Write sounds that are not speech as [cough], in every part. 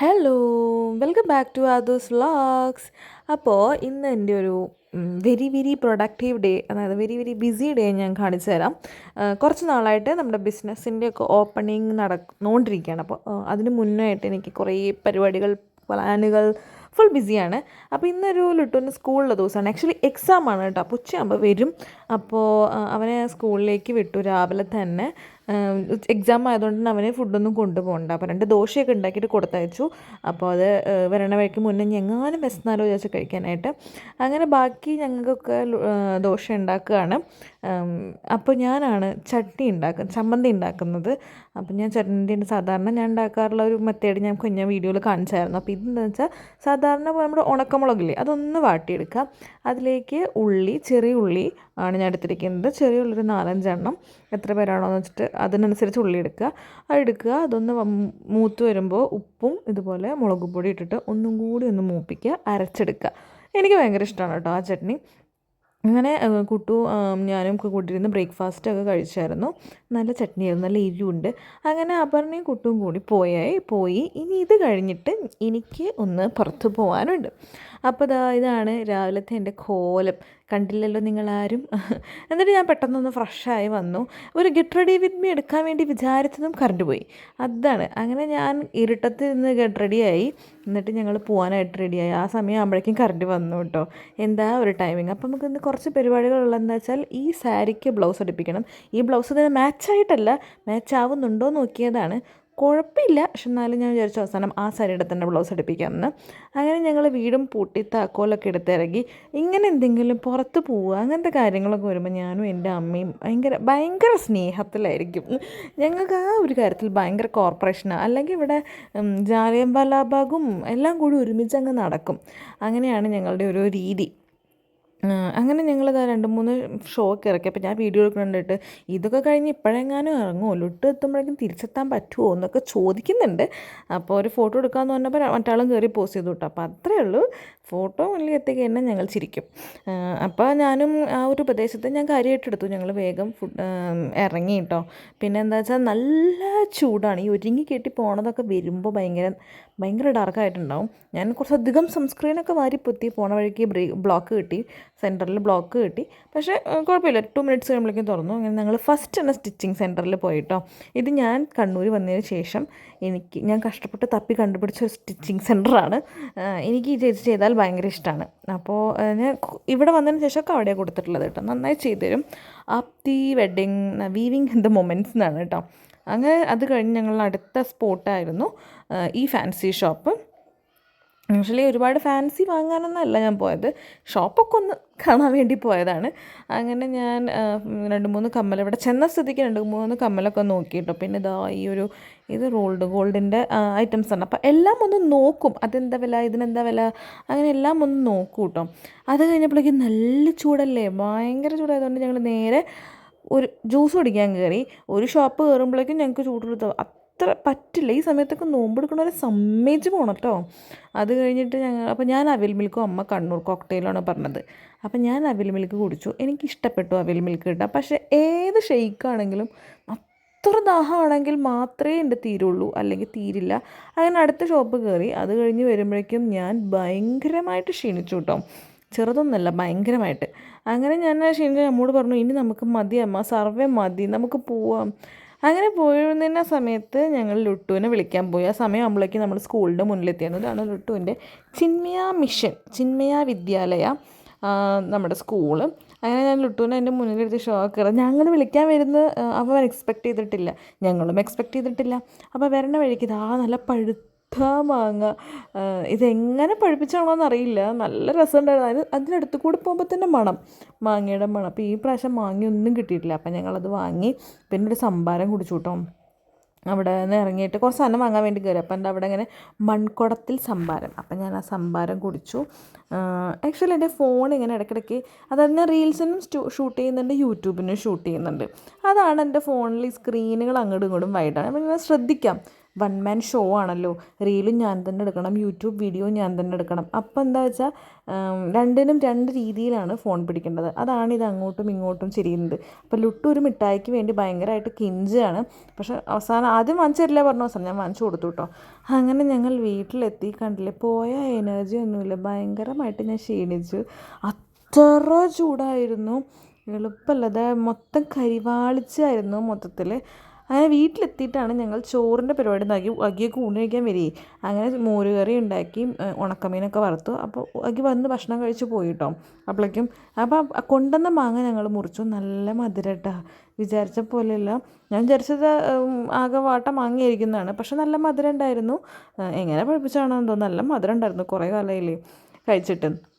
Hello welcome back to അതേഴ്സ് vlogs അപ്പോൾ ഇന്ന് എന്റെ ഒരു വെരി വെരി പ്രൊഡക്റ്റീവ് ഡേ അതായത് വെരി വെരി ബിസി ഡേ ഞാൻ കാണിച്ചു തരാം. കുറച്ച് നാളായിട്ട് നമ്മുടെ ബിസിനസ്സിന്റെ ഒക്കെ ഓപ്പണിംഗ് നടന്നുകൊണ്ടിരിക്കുകയാണ് അപ്പോൾ അതിന് മുന്നായിട്ട് എനിക്ക് കുറേ പരിപാടികൾ പ്ലാനുകൾ ഫുൾ ബിസിയാണ് അപ്പോൾ ഇന്നൊരു ലുട്ടുവിന് സ്കൂളിലെ ദിവസമാണ്. ആക്ച്വലി എക്സാം ആണ് കേട്ടോ. അപ്പോൾ ഉച്ചയാകുമ്പോൾ വരും. അപ്പോൾ അവനെ സ്കൂളിലേക്ക് വിട്ടു രാവിലെ തന്നെ. എക്സാം ആയതുകൊണ്ട് തന്നെ അവന് ഫുഡൊന്നും കൊണ്ടുപോകണ്ട. അപ്പോൾ രണ്ട് ദോശയൊക്കെ ഉണ്ടാക്കിയിട്ട് കൊടുത്തയച്ചു. അപ്പോൾ അത് വരണ വഴിക്ക് മുന്നേ ഞങ്ങാനും വിശന്നാലോ വിചാരിച്ച് കഴിക്കാനായിട്ട്. അങ്ങനെ ബാക്കി ഞങ്ങൾക്കൊക്കെ ദോശ ഉണ്ടാക്കുകയാണ്. അപ്പോൾ ഞാനാണ് ചട്ടി ഉണ്ടാക്കുന്നത് ചമ്മന്തി ഉണ്ടാക്കുന്നത്. അപ്പോൾ ഞാൻ ചട്നി സാധാരണ ഞാൻ ഉണ്ടാക്കാറുള്ള ഒരു മെത്തേഡ് ഞാൻ കുഞ്ഞ വീഡിയോയിൽ കാണിച്ചായിരുന്നു. അപ്പോൾ ഇതെന്താ വെച്ചാൽ സാധാരണ നമ്മുടെ ഉണക്കമുളകില്ലേ അതൊന്ന് വാട്ടിയെടുക്കുക. അതിലേക്ക് ഉള്ളി ചെറിയ ഉള്ളി ആണ് ഞാൻ എടുത്തിരിക്കുന്നത്. ചെറിയ ഉള്ളി ഒരു നാലഞ്ചെണ്ണം. എത്ര പേരാണോ എന്ന് വെച്ചിട്ട് അതിനനുസരിച്ച് ഉള്ളി എടുക്കുക. അത് എടുക്കുക. അതൊന്ന് മൂത്ത് വരുമ്പോൾ ഉപ്പും ഇതുപോലെ മുളക് പൊടി ഇട്ടിട്ട് ഒന്നും കൂടി ഒന്ന് മൂപ്പിക്കുക. അരച്ചെടുക്കുക. എനിക്ക് ഭയങ്കര ഇഷ്ടമാണ് കേട്ടോ ആ ചട്നി. അങ്ങനെ കുട്ടു ഞാനും കൂട്ടിയിരുന്ന് ബ്രേക്ക്ഫാസ്റ്റ് ഒക്കെ കഴിച്ചായിരുന്നു. നല്ല ചട്നിയായിരുന്നു നല്ല എരിവുണ്ട്. അങ്ങനെ അപർണയും കുട്ടും കൂടി പോയായി. പോയി. ഇനി ഇത് കഴിഞ്ഞിട്ട് എനിക്ക് ഒന്ന് പുറത്ത് പോകാനുണ്ട് അപ്പോൾ ദാ ഇതാണ് രാവിലത്തെ എന്റെ കോലം. കണ്ടില്ലല്ലോ നിങ്ങളാരും? [laughs] എന്നിട്ട് ഞാൻ പെട്ടെന്നൊന്ന് ഫ്രഷായി വന്നു. ഒരു ഗെറ്റ് റെഡി വിത്ത് മീ എടുക്കാൻ വേണ്ടി വിചാരിച്ചതും കറണ്ട് പോയി. അതാണ്. അങ്ങനെ ഞാൻ ഇരുട്ടത്തിൽ നിന്ന് ഗെറ്റ് റെഡിയായി എന്നിട്ട് ഞങ്ങൾ പോകാനായിട്ട് റെഡിയായി ആ സമയം ആകുമ്പോഴേക്കും കറണ്ട് വന്നു കേട്ടോ. എന്താ ഒരു ടൈമിങ് അപ്പം നമുക്ക് ഇന്ന് കുറച്ച് പരിപാടികളുള്ളതെന്ന് വെച്ചാൽ ഈ സാരിക്ക് ബ്ലൗസ് അടുപ്പിക്കണം. ഈ ബ്ലൗസ് ഇതിന് മാച്ചായിട്ടല്ല മാച്ച് ആവുന്നുണ്ടോ നോക്കിയതാണ്. കുഴപ്പമില്ല പക്ഷെ എന്നാലും ഞാൻ വിചാരിച്ചു അവസാനം ആ സാരിയുടെ തന്നെ ബ്ലൗസ് അടുപ്പിക്കാമെന്ന്. അങ്ങനെ ഞങ്ങൾ വീടും പൂട്ടി താക്കോലൊക്കെ എടുത്തിറങ്ങി ഇങ്ങനെ എന്തെങ്കിലും പുറത്ത് പോവുക അങ്ങനത്തെ കാര്യങ്ങളൊക്കെ വരുമ്പോൾ ഞാനും എന്റെ അമ്മയും ഭയങ്കര ഭയങ്കര സ്നേഹത്തിലായിരിക്കും. ഞങ്ങൾക്ക് ആ ഒരു കാര്യത്തിൽ ഭയങ്കര കോർപ്പറേഷനാണ് അല്ലെങ്കിൽ ഇവിടെ ജാലിയൻ ബാലാബാഗും എല്ലാം കൂടി ഒരുമിച്ച് അങ്ങ് നടക്കും. അങ്ങനെയാണ് ഞങ്ങളുടെ ഒരു രീതി. അങ്ങനെ ഞങ്ങൾ രണ്ട് മൂന്ന് ഷോ ഒക്കെ ഇറക്കി. അപ്പോൾ ഞാൻ വീഡിയോ കണ്ടിട്ട് ഇതൊക്കെ കഴിഞ്ഞ് ഇപ്പോഴെങ്ങാനും ഇറങ്ങുമോ ലുട്ട് എത്തുമ്പോഴേക്കും തിരിച്ചെത്താൻ പറ്റുമോ എന്നൊക്കെ ചോദിക്കുന്നുണ്ട്. അപ്പോൾ ഒരു ഫോട്ടോ എടുക്കാമെന്ന് പറഞ്ഞപ്പോൾ മറ്റാളും കയറി പോസ്റ്റ് ചെയ്തു കേട്ടോ അപ്പോൾ അത്രയേ ഉള്ളൂ. ഫോട്ടോ മുന്നിൽ എത്തിക്കഴിഞ്ഞാൽ ഞങ്ങൾ ചിരിക്കും. അപ്പോൾ ഞാനും ആ ഒരു പ്രദേശത്ത് ഞാൻ കാര്യമായിട്ട് എടുത്തു. ഞങ്ങൾ വേഗം ഫുഡ് ഇറങ്ങി കേട്ടോ പിന്നെ എന്താ വെച്ചാൽ നല്ല ചൂടാണ്. ഈ ഒരുങ്ങി കെട്ടി പോണതൊക്കെ വരുമ്പോൾ ഭയങ്കര ഭയങ്കര ഡാർക്കായിട്ടുണ്ടാവും ഞാൻ കുറച്ചധികം സൺസ്ക്രീനൊക്കെ വാരി പൊത്തി പോണ വഴിക്ക് ബ്രേ ബ്ലോക്ക് കിട്ടി. സെന്ററിൽ ബ്ലോക്ക് കിട്ടി. പക്ഷേ കുഴപ്പമില്ല. ടു മിനിറ്റ്സ് കഴിയുമ്പോഴേക്കും തുറന്നു. അങ്ങനെ ഞങ്ങൾ ഫസ്റ്റ് തന്നെ സ്റ്റിച്ചിങ് സെന്ററിൽ പോയിട്ടോ. ഇത് ഞാൻ കണ്ണൂർ വന്നതിന് ശേഷം എനിക്ക് ഞാൻ കഷ്ടപ്പെട്ട് തപ്പി കണ്ടുപിടിച്ച ഒരു സ്റ്റിച്ചിങ് സെന്ററാണ് എനിക്ക് ഈ ചേച്ചി ചെയ്താൽ ഭയങ്കര ഇഷ്ടമാണ് അപ്പോൾ ഞാൻ ഇവിടെ വന്നതിന് ശേഷമൊക്കെ അവിടെ കൊടുത്തിട്ടുള്ളത് കേട്ടോ. നന്നായി ചെയ്തു തരും. Up the wedding weaving the moments എന്നാണ് കേട്ടോ. അങ്ങനെ അത് കഴിഞ്ഞ് ഞങ്ങൾ അടുത്ത സ്പോട്ടായിരുന്നു ഈ ഫാൻസി ഷോപ്പ്. ആക്ച്വലി ഒരുപാട് ഫാൻസി വാങ്ങാനൊന്നല്ല ഞാൻ പോയത് ഷോപ്പൊക്കെ ഒന്ന് കാണാൻ വേണ്ടി പോയതാണ്. അങ്ങനെ ഞാൻ രണ്ട് മൂന്ന് കമ്മൽ ഇവിടെ ചെന്ന സ്ഥിതിക്ക് രണ്ട് മൂന്ന് കമ്മലൊക്കെ നോക്കിയിട്ടോ. പിന്നെ ഇതാ ഈ ഒരു ഇത് റോൾഡ് ഗോൾഡിന്റെ ഐറ്റംസ് ആണ്. അപ്പോൾ എല്ലാം ഒന്ന് നോക്കും അതെന്താ വില ഇതിനെന്താ വില അങ്ങനെ എല്ലാം ഒന്ന് നോക്കും കേട്ടോ അത് കഴിഞ്ഞപ്പോഴേക്കും നല്ല ചൂടല്ലേ ഭയങ്കര ചൂടായതുകൊണ്ട് ഞങ്ങൾ നേരെ ഒരു ജ്യൂസ് കുടിക്കാൻ കയറി ഒരു ഷോപ്പ് കയറുമ്പോഴേക്കും ഞങ്ങൾക്ക് ചൂടെടുത്തു അത്ര പറ്റില്ല. ഈ സമയത്തൊക്കെ നോമ്പെടുക്കണവരെ സമ്മതിച്ച് പോകണം കേട്ടോ അത് കഴിഞ്ഞിട്ട് ഞങ്ങൾ അപ്പോൾ ഞാൻ അവിൽ മിൽക്കും അമ്മ കണ്ണൂർ കോക്ടെയിലാണ് പറഞ്ഞത്. അപ്പോൾ ഞാൻ അവിൽ മിൽക്ക് കുടിച്ചു. എനിക്ക് ഇഷ്ടപ്പെട്ടു അവിൽ മിൽക്ക് കിട്ടാം പക്ഷേ ഏത് ഷെയ്ക്കാണെങ്കിലും അത്ര ദാഹമാണെങ്കിൽ മാത്രമേ എന്റെ തീരുള്ളൂ. അല്ലെങ്കിൽ തീരില്ല. അങ്ങനെ അടുത്ത ഷോപ്പ് കയറി അത് കഴിഞ്ഞ് വരുമ്പോഴേക്കും ഞാൻ ഭയങ്കരമായിട്ട് ക്ഷീണിച്ചു കേട്ടോ ചെറുതൊന്നല്ല ഭയങ്കരമായിട്ട്. അങ്ങനെ ഞാൻ ക്ഷീണിച്ച നമ്മോട് പറഞ്ഞു ഇനി നമുക്ക് മതി അമ്മ സർവേ മതി നമുക്ക് പോവാം. അങ്ങനെ പോയിരുന്ന സമയത്ത് ഞങ്ങൾ ലുട്ടുവിനെ വിളിക്കാൻ പോയി. ആ സമയം ആകുമ്പോഴേക്കും നമ്മൾ സ്കൂളിന്റെ മുന്നിലെത്തിയാണ് ഇതാണ് ലുട്ടുവിന്റെ ചിന്മയ മിഷൻ ചിന്മയ വിദ്യാലയ നമ്മുടെ സ്കൂൾ. അങ്ങനെ ഞാൻ ലുട്ടുവിനെ എന്റെ മുന്നിലെടുത്ത് ഷോക്ക് ഞങ്ങൾ വിളിക്കാൻ വരുന്നത് അവൻ എക്സ്പെക്റ്റ് ചെയ്തിട്ടില്ല ഞങ്ങളും എക്സ്പെക്റ്റ് ചെയ്തിട്ടില്ല. അപ്പോൾ വരണ വഴിക്ക് ഇതാ നല്ല പഴുത്ത മാങ്ങ. ആ, ഇതെങ്ങനെ പഴുപ്പിച്ചാണോന്ന് അറിയില്ല നല്ല രസമുണ്ടായിരുന്നു. അതിന് അതിനടുത്ത് കൂടെ പോകുമ്പോൾ തന്നെ മണം. മാങ്ങയുടെ മണം. അപ്പോൾ ഈ പ്രാവശ്യം മാങ്ങയൊന്നും കിട്ടിയിട്ടില്ല. അപ്പം ഞങ്ങളത് വാങ്ങി പിന്നെ ഒരു സംഭാരം കുടിച്ചു കേട്ടോ അവിടെ നിന്ന് ഇറങ്ങിയിട്ട് കുറച്ച് സാധനം വാങ്ങാൻ വേണ്ടി കയറി. അപ്പം എന്റെ അവിടെ ഇങ്ങനെ മൺകുടത്തിൽ സംഭാരം. അപ്പം ഞാൻ ആ സംഭാരം കുടിച്ചു. ആക്ച്വലി എന്റെ ഫോൺ ഇങ്ങനെ ഇടയ്ക്കിടയ്ക്ക് അതായത് ഞാൻ റീൽസിനും ഷൂട്ട് ചെയ്യുന്നുണ്ട് യൂട്യൂബിനും ഷൂട്ട് ചെയ്യുന്നുണ്ട്. അതാണ് എന്റെ ഫോണിൽ ഈ സ്ക്രീനുകൾ അങ്ങോട്ടും ഇങ്ങോട്ടും വൈഡാണ്. അപ്പം ഞാൻ ശ്രദ്ധിക്കാം. വൺ മാൻ ഷോ ആണല്ലോ. റീലും ഞാൻ തന്നെ എടുക്കണം യൂട്യൂബ് വീഡിയോ ഞാൻ തന്നെ എടുക്കണം. അപ്പോൾ എന്താ വെച്ചാൽ രണ്ടിനും രണ്ട് രീതിയിലാണ് ഫോൺ പിടിക്കേണ്ടത്. അതാണ് ഇത് അങ്ങോട്ടും ഇങ്ങോട്ടും ചെരിയുന്നത്. അപ്പോൾ ലുട്ടു ഒരു മിഠായിക്ക് വേണ്ടി ഭയങ്കരമായിട്ട് കിഞ്ചാണ്. പക്ഷെ അവസാനം ആദ്യം വാങ്ങിച്ചു തരില്ല പറഞ്ഞു അവസാനം ഞാൻ വാങ്ങിച്ചു കൊടുത്തു കേട്ടോ അങ്ങനെ ഞങ്ങൾ വീട്ടിലെത്തി കണ്ടില്ലേ പോയ എനർജി ഒന്നുമില്ല. ഭയങ്കരമായിട്ട് ഞാൻ ക്ഷീണിച്ചു. അത്ര ചൂടായിരുന്നു. എളുപ്പമല്ല. മൊത്തം കരിവാളിച്ചായിരുന്നു മൊത്തത്തിൽ അങ്ങനെ വീട്ടിലെത്തിയിട്ടാണ് ഞങ്ങൾ ചോറിന്റെ പരിപാടി ഉണ്ടാക്കി അഗിയൊക്കെ ഊണ് കഴിക്കാൻ വരികയെ. അങ്ങനെ മോരുകറി ഉണ്ടാക്കി ഉണക്കമീനൊക്കെ വറുത്തു. അപ്പോൾ അഗി വന്ന് ഭക്ഷണം കഴിച്ച് പോയി കേട്ടോ അപ്പോഴേക്കും അപ്പോൾ കൊണ്ടുവന്ന മാങ്ങ ഞങ്ങൾ മുറിച്ചു. നല്ല മധുരട്ടാ. വിചാരിച്ച പോലെയല്ല. ഞാൻ വിചാരിച്ചത് ആകെ വാട്ട മാങ്ങയായിരിക്കുന്നതാണ്. പക്ഷെ നല്ല മധുരം ഉണ്ടായിരുന്നു. എങ്ങനെ പഠിപ്പിച്ചാണോ എന്തോ. നല്ല മധുരം ഉണ്ടായിരുന്നു കുറേ കാലമായില്ലേ കഴിച്ചിട്ട്.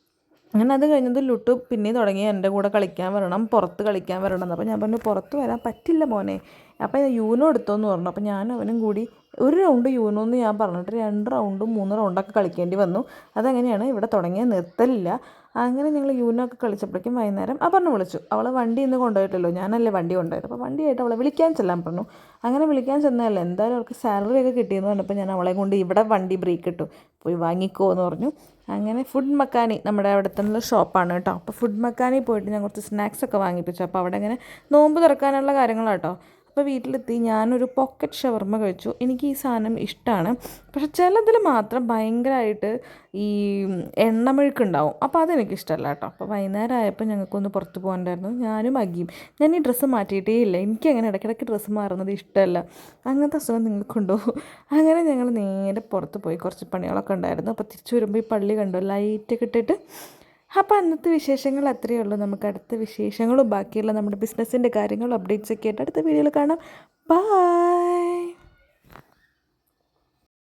അങ്ങനെ അത് കഴിഞ്ഞത് ലുട്ടു പിന്നെ തുടങ്ങി എന്റെ കൂടെ കളിക്കാൻ വരണം പുറത്ത് കളിക്കാൻ വരണം അപ്പോൾ ഞാൻ പറഞ്ഞു പുറത്ത് വരാൻ പറ്റില്ല മോനെ. അപ്പോൾ യൂനോ എടുത്തോന്ന് പറഞ്ഞു. അപ്പോൾ ഞാൻ അവനും കൂടി ഒരു റൗണ്ട് യൂനോ എന്ന് ഞാൻ പറഞ്ഞിട്ട് രണ്ട് റൗണ്ടും മൂന്ന് റൗണ്ടൊക്കെ കളിക്കേണ്ടി വന്നു. അതങ്ങനെയാണ്? ഇവിടെ തുടങ്ങിയ നിർത്തലില്ല. അങ്ങനെ ഞങ്ങൾ യൂനോ ഒക്കെ കളിച്ചപ്പോഴേക്കും വൈകുന്നേരം പറഞ്ഞു വിളിച്ചു. അവൾ വണ്ടി ഇന്ന് കൊണ്ടുപോയിട്ടല്ലോ ഞാനല്ലേ വണ്ടി കൊണ്ടുപോയത്? അപ്പോൾ വണ്ടിയായിട്ട് അവളെ വിളിക്കാൻ ചെല്ലാൻ പറഞ്ഞു. അങ്ങനെ വിളിക്കാൻ ചെന്നതല്ലേ എന്തായാലും അവൾക്ക് സാലറി ഒക്കെ കിട്ടിയെന്ന് പറഞ്ഞപ്പോൾ ഞാൻ അവളെ കൊണ്ട് ഇവിടെ വണ്ടി ബ്രേക്ക് ഇട്ടു. പോയി വാങ്ങിക്കോ എന്ന് പറഞ്ഞു. അങ്ങനെ ഫുഡ് മക്കാനി നമ്മുടെ അവിടെ തന്നെ ഷോപ്പാണ് കേട്ടോ. അപ്പോൾ ഫുഡ് മക്കാനി പോയിട്ട് ഞാൻ കുറച്ച് സ്നാക്സ് ഒക്കെ വാങ്ങിപ്പിച്ചു. അപ്പോൾ അവിടെ ഇങ്ങനെ നോമ്പ് തുറക്കാനുള്ള കാര്യങ്ങളാട്ടോ അപ്പോൾ വീട്ടിലെത്തി ഞാനൊരു പോക്കറ്റ് ഷവർമ്മ കഴിച്ചു. എനിക്ക് ഈ സാധനം ഇഷ്ടമാണ് പക്ഷെ ചിലതിൽ മാത്രം ഭയങ്കരമായിട്ട് ഈ എണ്ണമെഴുക്കുണ്ടാവും. അപ്പോൾ അതെനിക്ക് ഇഷ്ടമല്ല കേട്ടോ. അപ്പോൾ വൈകുന്നേരം ആയപ്പോൾ ഞങ്ങൾക്കൊന്ന് പുറത്ത് പോകാനുണ്ടായിരുന്നു. ഞാനും അഗിയും. ഞാൻ ഈ ഡ്രസ്സ് മാറ്റിയിട്ടേ ഇല്ല. എനിക്ക് അങ്ങനെ ഇടയ്ക്കിടയ്ക്ക് ഡ്രസ്സ് മാറുന്നത് ഇഷ്ടമല്ല അങ്ങനത്തെ അസുഖം നിങ്ങൾക്കുണ്ടോ? അങ്ങനെ ഞങ്ങൾ നേരെ പുറത്ത് പോയി. കുറച്ച് പണികളൊക്കെ ഉണ്ടായിരുന്നു. അപ്പോൾ തിരിച്ചു വരുമ്പോൾ ഈ പള്ളി കണ്ടു. ലൈറ്റൊക്കെ ഇട്ടിട്ട് അപ്പോൾ അന്നത്തെ വിശേഷങ്ങൾ അത്രയേ ഉള്ളൂ. നമുക്ക് അടുത്ത വിശേഷങ്ങളും ബാക്കിയുള്ള നമ്മുടെ ബിസിനസ്സിന്റെ കാര്യങ്ങളും അപ്ഡേറ്റ്സ് ഒക്കെ ആയിട്ട് അടുത്ത വീഡിയോയിൽ കാണാം. ബൈ